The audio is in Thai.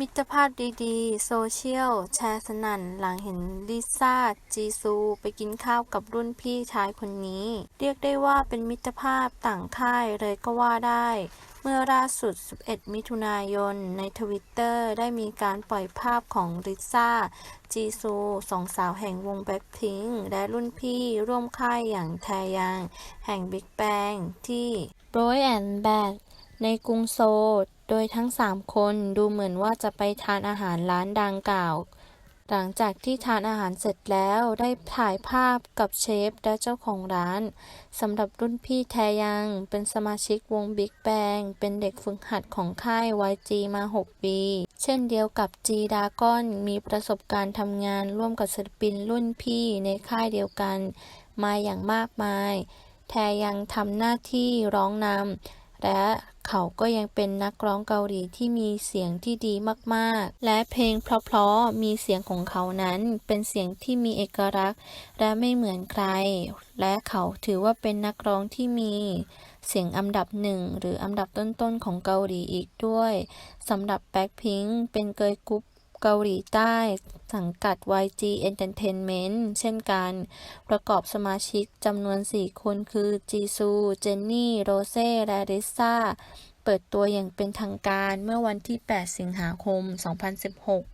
มิตรภาพดีๆ โซเชียล แชร์สนั่น หลังเห็นลิซ่า จีซู ไปกินข้าวกับรุ่นพี่ชายคนนี้ เรียกได้ว่าเป็นมิตรภาพต่างค่ายเลยก็ว่าได้ เมื่อล่าสุด 11 มิถุนายน ในทวิตเตอร์ได้มีการปล่อยภาพของลิซ่า จีซูสองสาวแห่งวงแบ็คพิงและรุ่นพี่ร่วมค่ายอย่างแทยัง แห่งบิ๊กแบงที่โรยแอนแบกในกรุงโซล โดยทั้ง3คนดูเหมือนว่าจะไปทานอาหารร้านดังกล่าว หลังจากที่ทานอาหารเสร็จแล้วได้ถ่ายภาพกับเชฟและเจ้าของร้านสำหรับรุ่นพี่แทยังเป็นสมาชิกวง Big Bang เป็นเด็กฝึกหัดของค่าย YG มา 6 ปี เช่นเดียวกับ G d a g o n มีประสบการณ์ทำงานร่วมกับศิลปินรุ่นพี่ในค่ายเดียวกัน มาอย่างมากมาย แทยังทำหน้าที่ร้องนำและ เขาก็ยังเป็นนักร้องเกาหลีที่มีเสียงที่ดีมากๆ และเพลงเพราะๆมีเสียงของเขานั้นเป็นเสียงที่มีเอกลักษณ์ และไม่เหมือนใคร และเขาถือว่าเป็นนักร้องที่มีเสียงอันดับหนึ่งหรืออันดับต้นๆของเกาหลีอีกด้วยสำหรับแบ็คพิงเป็นเกย์กรุ๊ป เกาหลีใต้ สังกัด YG Entertainment เช่นกัน ประกอบสมาชิกจำนวน 4 คนคือ จีซู เจนนี่ โรเซ่ และริซ่า เปิดตัวอย่างเป็นทางการเมื่อวันที่ 8 สิงหาคม 2016